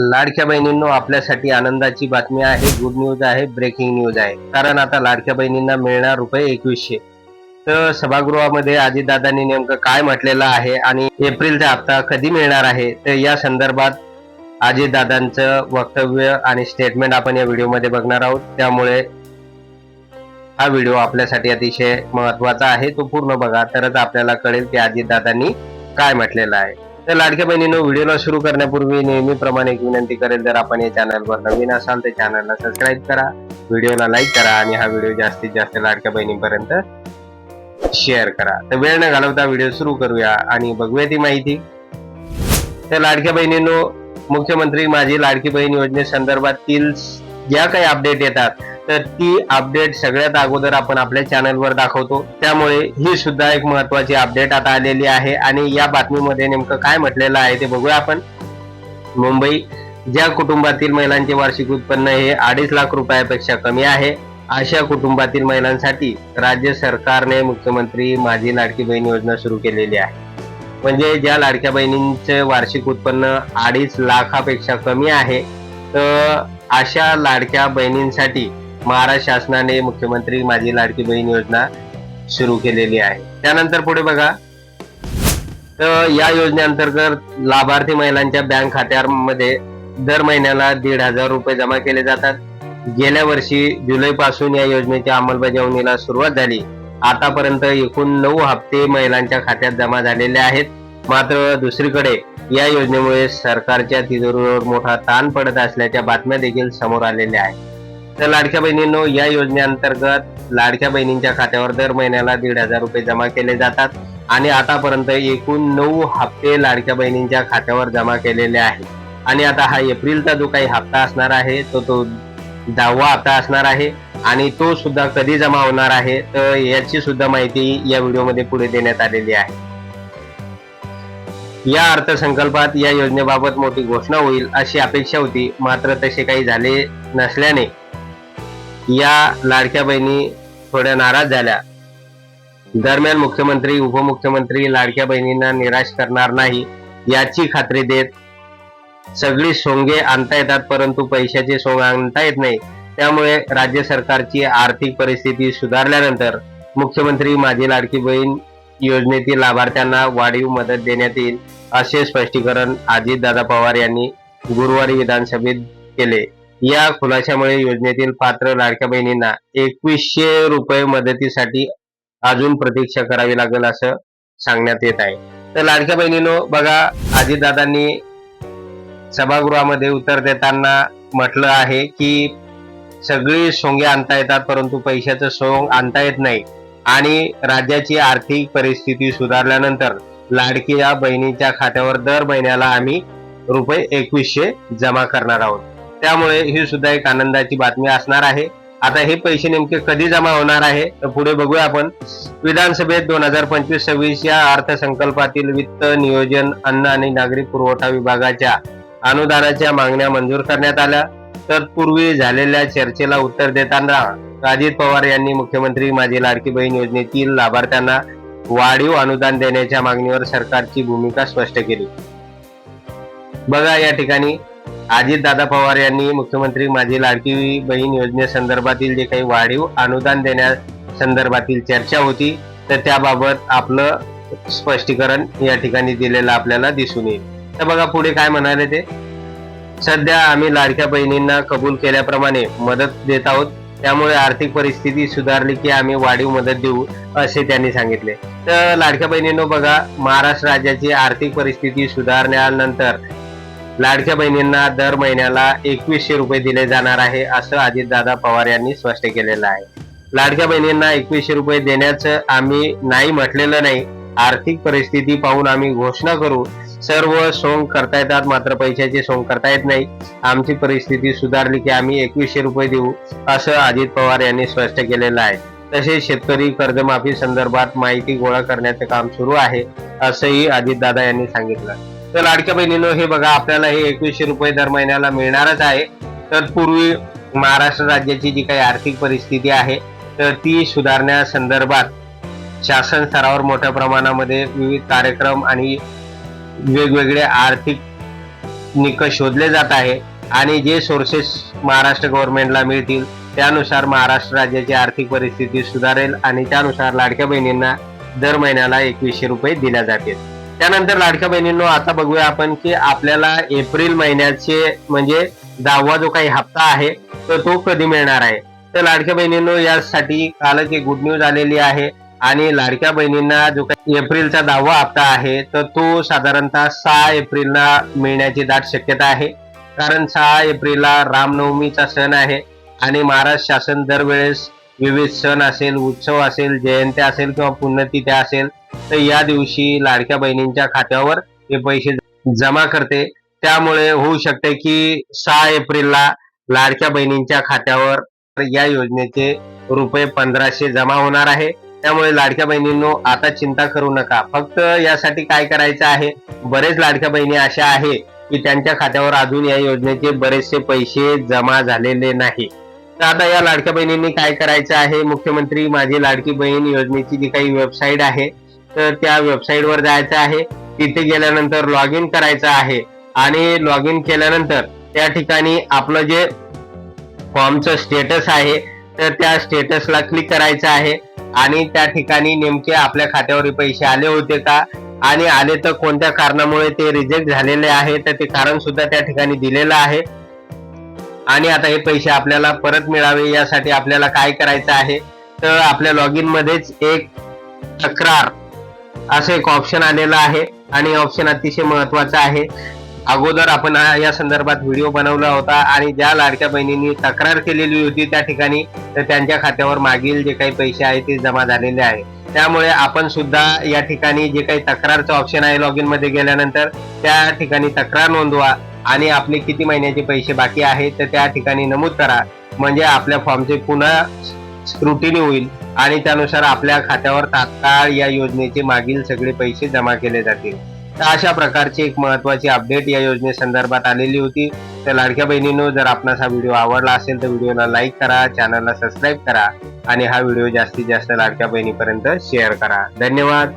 लाडक्या बहिणींनो आपल्यासाठी आनंदाची बातमी आहे गुड न्यूज आहे ब्रेकिंग न्यूज आहे. कारण आता लाडक्या बहिणींना मिळणार रुपये एकवीसशे. तर सभागृहामध्ये अजितदादांनी नेमकं काय म्हटलेलं आहे आणि एप्रिलचा हप्ता कधी मिळणार आहे तर या संदर्भात अजितदादांचं वक्तव्य आणि स्टेटमेंट आपण या व्हिडिओमध्ये बघणार आहोत. त्यामुळे हा व्हिडिओ आपल्यासाठी अतिशय महत्त्वाचा आहे तो पूर्ण बघा तरच आपल्याला कळेल की अजितदादांनी काय म्हटलेलं आहे. तर लाडक्या बहिणीनं व्हिडिओला सुरू करण्यापूर्वी नेहमीप्रमाणे एक विनंती करेल जर आपण या चॅनलवर नवीन असाल तर चॅनलला सबस्क्राईब करा व्हिडिओला लाईक करा आणि हा व्हिडिओ जास्तीत जास्त लाडक्या बहिणीपर्यंत शेअर करा. तर वेळ न घालवता व्हिडिओ सुरू करूया आणि बघूया ती माहिती. तर लाडक्या बहिणींनो मुख्यमंत्री माझी लाडकी बहीण योजनेसंदर्भातील ज्या काही अपडेट येतात तर ती अपडेट सगळ्यात अगोदर आपण आपल्या चॅनलवर दाखवतो. त्यामुळे ही सुद्धा एक महत्वाची अपडेट आता आलेली आहे. आणि या बातमीमध्ये नेमकं काय म्हटलेलं आहे ते बघूया आपण. मुंबई ज्या कुटुंबातील महिलांचे वार्षिक उत्पन्न हे अडीच लाख रुपयापेक्षा कमी आहे अशा कुटुंबातील महिलांसाठी राज्य सरकारने मुख्यमंत्री माझी लाडकी बहीण योजना सुरू केलेली आहे. म्हणजे ज्या लाडक्या बहिणींचे वार्षिक उत्पन्न अडीच लाखापेक्षा कमी आहे तर अशा लाडक्या बहिणींसाठी महाराष्ट्र शासनाने मुख्यमंत्री माझी लाडकी बहीण योजना सुरू केलेली आहे. त्यानंतर पुढे बघा. तर या योजनेअंतर्गत लाभार्थी महिलांच्या बँक खात्यामध्ये दर महिन्याला दीड हजार रुपये जमा केले जातात. गेल्या वर्षी जुलै पासून या योजनेच्या अंमलबजावणीला सुरुवात झाली. आतापर्यंत एकूण नऊ हप्ते महिलांच्या खात्यात जमा झालेले आहेत. मात्र दुसरीकडे या योजनेमुळे सरकारच्या तिजोरीवर मोठा ताण पडत असल्याच्या बातम्या देखील समोर आलेल्या आहेत. तर लाडक्या बहिणींनो या योजनेअंतर्गत लाडक्या बहिणींच्या खात्यावर दर महिन्याला दीड हजार रुपये जमा केले जातात आणि आतापर्यंत एकूण नऊ हप्ते लाडक्या बहिणींच्या खात्यावर जमा केलेले आहेत. आणि आता हा एप्रिलचा जो काही हप्ता असणार आहे तो तो दहावा हप्ता असणार आहे आणि तो सुद्धा कधी जमा होणार आहे तर याची सुद्धा माहिती या व्हिडिओमध्ये पुढे देण्यात आलेली आहे. या अर्थसंकल्पात या योजनेबाबत मोठी घोषणा होईल अशी अपेक्षा होती मात्र तसे काही झाले नसल्याने या लाडक्या बहिणी थोड्या नाराज झाल्या. दरम्यान मुख्यमंत्री उपमुख्यमंत्री लाडक्या बहिणींना निराश करणार नाही याची खात्री देत सगळी सोंगे आणता येतात परंतु पैशाचे सोंग आणता येत नाही. त्यामुळे राज्य सरकारची आर्थिक परिस्थिती सुधारल्यानंतर मुख्यमंत्री माझी लाडकी बहीण योजनेतील लाभार्थ्यांना वाढीव मदत देण्यात येईल असे स्पष्टीकरण अजितदादा पवार यांनी गुरुवारी विधानसभेत केले. या खुलाशामुळे योजनेतील पात्र लाडक्या बहिणींना एकवीसशे रुपये मदतीसाठी अजून प्रतीक्षा करावी लागेल असं सांगण्यात येत आहे. तर लाडक्या बहिणीनो बघा अजितदादांनी सभागृहामध्ये उत्तर देताना म्हटलं आहे की सगळी सोंगे आणता येतात परंतु पैशाचं सोंग आणता येत नाही. आणि राज्याची आर्थिक परिस्थिती सुधारल्यानंतर लाडकी या बहिणीच्या खात्यावर दर महिन्याला आम्ही रुपये एकवीसशे जमा करणार आहोत. त्यामुळे ही सुद्धा एक आनंदाची बातमी असणार आहे. आता हे पैसे नेमके कधी जमा होणार आहे तर पुढे बघूया आपण. विधानसभेत दोन हजार पंचवीस सव्वीस या अर्थसंकल्पातील वित्त नियोजन अन्न आणि नागरी पुरवठा विभागाच्या अनुदानाच्या मागण्या मंजूर करण्यात आल्या. तर पूर्वी झालेल्या चर्चेला उत्तर देताना अजित पवार यांनी मुख्यमंत्री माझी लाडकी बहीण योजनेतील लाभार्थ्यांना वाढीव अनुदान देण्याच्या मागणीवर सरकारची भूमिका स्पष्ट केली. बघा या ठिकाणी अजित दादा पवार यांनी मुख्यमंत्री माझी लाडकी बहीण योजनेसंदर्भातील जे काही वाढीव अनुदान देण्यासंदर्भातील चर्चा होती तर त्याबाबत आपलं स्पष्टीकरण या ठिकाणी दिलेलं आपल्याला दिसून येईल. तर बघा पुढे काय म्हणाले ते. सध्या आम्ही लाडक्या बहिणींना कबूल केल्याप्रमाणे मदत देत आहोत. त्यामुळे आर्थिक परिस्थिती सुधारली की आम्ही वाढीव मदत देऊ असे त्यांनी सांगितले. तर लाडक्या बहिणींनो बघा महाराष्ट्र राज्याची आर्थिक परिस्थिती सुधारल्यानंतर लाडक्या बहिणींना दर महिन्याला एकवीसशे रुपये दिले जाणार आहे असं अजितदादा पवार यांनी स्पष्ट केलेलं आहे. लाडक्या बहिणींना एकवीसशे रुपये देण्याचं आम्ही नाही म्हटलेलं नाही आर्थिक परिस्थिती पाहून आम्ही घोषणा करू. सर्व सोंग करता येतात मात्र पैशाचे सोंग करता येत नाही. आमची परिस्थिती सुधारली की आम्ही एकवीसशे रुपये देऊ असं अजित पवार यांनी स्पष्ट केलेलं आहे. तसेच शेतकरी कर्जमाफी संदर्भात माहिती गोळा करण्याचं काम सुरू आहे असंही अजितदादा यांनी सांगितलं. तर लाडक्या बहिणीनं हे बघा आपल्याला हे एकवीसशे रुपये दर महिन्याला मिळणारच आहे. तर पूर्वी महाराष्ट्र राज्याची जी काही आर्थिक परिस्थिती आहे तर ती सुधारण्यासंदर्भात शासन स्तरावर मोठ्या प्रमाणामध्ये विविध कार्यक्रम आणि वेगवेगळे आर्थिक निकष शोधले जात आहे. आणि जे सोर्सेस महाराष्ट्र गव्हर्नमेंटला मिळतील त्यानुसार महाराष्ट्र राज्याची आर्थिक परिस्थिती सुधारेल आणि त्यानुसार लाडक्या बहिणींना दर महिन्याला एकवीसशे रुपये दिल्या जातील. त्यानंतर लाडक्या बहिणींनो आता बघूया आपण की आपल्याला एप्रिल महिन्याचे म्हणजे दहावा जो काही हप्ता आहे तर तो कधी मिळणार आहे? तर लाडक्या बहिणींनो यासाठी कालच एक गुड न्यूज आलेली आहे आणि लाडक्या बहिणींना जो काही एप्रिलचा दहावा हप्ता आहे तर तो साधारणतः सहा एप्रिलला मिळण्याची दाट शक्यता आहे. कारण सहा एप्रिलला रामनवमीचा सण आहे आणि महाराष्ट्र शासन दरवेळेस विविध सण असेल उत्सव असेल जयंत्या असेल किंवा पुण्यतिथ्या असेल तर या दिवशी लाडक्या बहिणींच्या खात्यावर हे पैसे जमा करते. त्यामुळे होऊ शकते की सहा एप्रिलला लाडक्या बहिणींच्या खात्यावर या योजनेचे रुपये पंधराशे जमा होणार आहे. त्यामुळे लाडक्या बहिणींनो आता चिंता करू नका. फक्त यासाठी काय करायचं आहे? बरेच लाडक्या बहिणी अशा आहे की त्यांच्या खात्यावर अजून या योजनेचे बरेचसे पैसे जमा झालेले नाही. तर आता या लाडक्या बहिणींनी काय करायचं आहे? मुख्यमंत्री माझी लाडकी बहीण योजनेची जी काही वेबसाईट आहे तर त्या वेबसाईटवर जायचं आहे. तिथे गेल्यानंतर लॉग इन करायचं आहे आणि लॉग इन केल्यानंतर त्या ठिकाणी आपलं जे फॉर्मचं स्टेटस आहे तर त्या स्टेटसला क्लिक करायचं आहे आणि त्या ठिकाणी नेमके आपल्या खात्यावर पैसे आले होते का? आणि आले तर कोणत्या कारणामुळे ते रिजेक्ट झालेले आहे? तर ते कारण सुद्धा त्या ठिकाणी दिलेलं आहे. आणि आता हे पैसे आपल्याला परत मिळावे यासाठी आपल्याला काय करायचं आहे? तर आपल्या लॉग इन मध्येच एक तक्रार असं एक ऑप्शन आलेलं आहे आणि ऑप्शन अतिशय महत्वाचं आहे. अगोदर आपण या संदर्भात व्हिडिओ बनवला होता आणि ज्या लाडक्या बहिणींनी तक्रार केलेली होती त्या ठिकाणी तर त्यांच्या खात्यावर मागील जे काही पैसे आहे ते जमा झालेले आहे त्यामुळे आपण सुद्धा या ठिकाणी जे काही तक्रारचं ऑप्शन आहे लॉग इनमध्ये गेल्यानंतर त्या ठिकाणी तक्रार नोंदवा. आणि आपले किती महिन्याचे पैसे बाकी आहेत तर त्या ठिकाणी नमूद करा. म्हणजे आपल्या फॉर्मचे पुन्हा स्क्रुटिनी होईल आणि त्यानुसार आपल्या खात्यावर तात्काळ या योजनेचे मागील सगळे पैसे जमा केले जातील. तर अशा प्रकारची एक महत्वाची अपडेट या योजनेसंदर्भात आलेली होती. तर लाडक्या बहिणींनो जर आपणास हा व्हिडिओ आवडला असेल तर व्हिडिओला लाईक करा चॅनलला सबस्क्राईब करा आणि हा व्हिडिओ जास्तीत जास्त लाडक्या बहिणीपर्यंत शेअर करा. धन्यवाद.